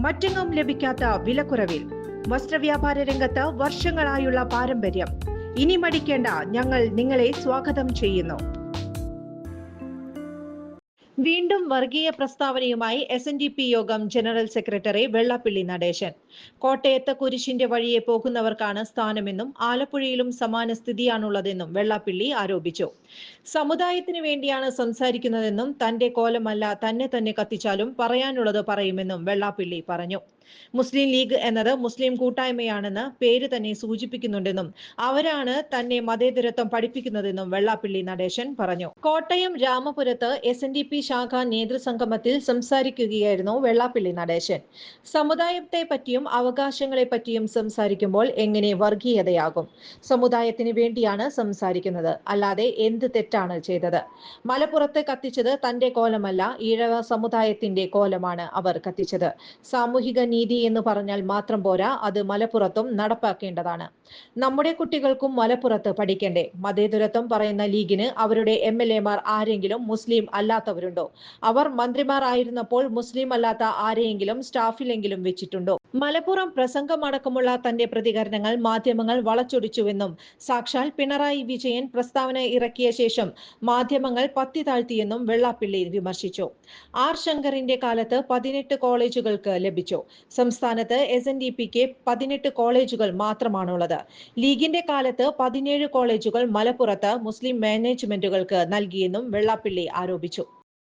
മറ്റെങ്ങും ലഭിക്കാത്ത വിലക്കുറവിൽ. വസ്ത്രവ്യാപാര രംഗത്ത് വർഷങ്ങളായുള്ള പാരമ്പര്യം. ഇനി മടിക്കേണ്ട ഞങ്ങൾ നിങ്ങളെ സ്വാഗതം ചെയ്യുന്നു. വീണ്ടും വർഗീയ പ്രസ്താവനയുമായി S N D P Yogam general secretary Vellappally Natesan. കോട്ടയത്ത് കുരിശിന്റെ വഴിയെ പോകുന്നവർക്കാണ് സ്ഥാനമെന്നും ആലപ്പുഴയിലും സമാന സ്ഥിതിയാണുള്ളതെന്നും വെള്ളാപ്പള്ളി ആരോപിച്ചു. സമുദായത്തിന് വേണ്ടിയാണ് സംസാരിക്കുന്നതെന്നും തന്റെ കോലമല്ല തന്നെ തന്നെ കത്തിച്ചാലും പറയാനുള്ളത് പറയുമെന്നും വെള്ളാപ്പള്ളി പറഞ്ഞു. മുസ്ലിം ലീഗ് എന്നത് മുസ്ലിം കൂട്ടായ്മയാണെന്ന് പേര് തന്നെ സൂചിപ്പിക്കുന്നുണ്ടെന്നും അവരാണ് തന്നെ മതേതരത്വം പഠിപ്പിക്കുന്നതെന്നും വെള്ളാപ്പള്ളി നടേശൻ പറഞ്ഞു. കോട്ടയം രാമപുരത്ത് എസ് എൻ ഡി പി ശാഖ നേതൃസംഗമത്തിൽ സംസാരിക്കുകയായിരുന്നു വെള്ളാപ്പള്ളി നടേശൻ. സമുദായത്തെ പറ്റിയും അവകാശങ്ങളെ പറ്റിയും സംസാരിക്കുമ്പോൾ എങ്ങനെ വർഗീയതയാകും? സമുദായത്തിന് വേണ്ടിയാണ് സംസാരിക്കുന്നത്. അല്ലാതെ എന്ത് തെറ്റാണ് ചെയ്തത്? മലപ്പുറത്ത് കത്തിച്ചത് തന്റെ കോലമല്ല ഈഴവ സമുദായത്തിന്റെ കോലമാണ് അവർ കത്തിച്ചത്. സാമൂഹിക നീതി എന്ന് പറഞ്ഞാൽ മാത്രം പോരാ അത് മലപ്പുറത്തും നടപ്പാക്കേണ്ടതാണ്. നമ്മുടെ കുട്ടികൾക്കും മലപ്പുറത്ത് പഠിക്കണ്ടേ? മതേതരത്വം പറയുന്ന ലീഗിന് അവരുടെ എം എൽ എമാർ ആരെങ്കിലും മുസ്ലിം അല്ലാത്തവരുണ്ടോ? അവർ മന്ത്രിമാർ ആയിരുന്നപ്പോൾ മുസ്ലിം അല്ലാത്ത ആരെയെങ്കിലും സ്റ്റാഫിലെങ്കിലും വെച്ചിട്ടുണ്ടോ? മലപ്പുറം പ്രസംഗമടക്കമുള്ള തന്റെ പ്രതികരണങ്ങൾ മാധ്യമങ്ങൾ വളച്ചൊടിച്ചുവെന്നും സാക്ഷാൽ പിണറായി വിജയൻ പ്രസ്താവന ഇറക്കിയ ശേഷം മാധ്യമങ്ങൾ പത്തി താഴ്ത്തിയെന്നും വെള്ളാപ്പള്ളി വിമർശിച്ചു. ആർ ശങ്കറിന്റെ കാലത്ത് പതിനെട്ട് കോളേജുകൾക്ക് ലഭിച്ചു. സംസ്ഥാനത്ത് എസ് എൻ ഡി പിക്ക് പതിനെട്ട് കോളേജുകൾ മാത്രമാണുള്ളത്. ലീഗിന്റെ കാലത്ത് പതിനേഴ് കോളേജുകൾ മലപ്പുറത്ത് മുസ്ലിം മാനേജ്മെന്റുകൾക്ക് നൽകിയെന്നും വെള്ളാപ്പിള്ളി ആരോപിച്ചു.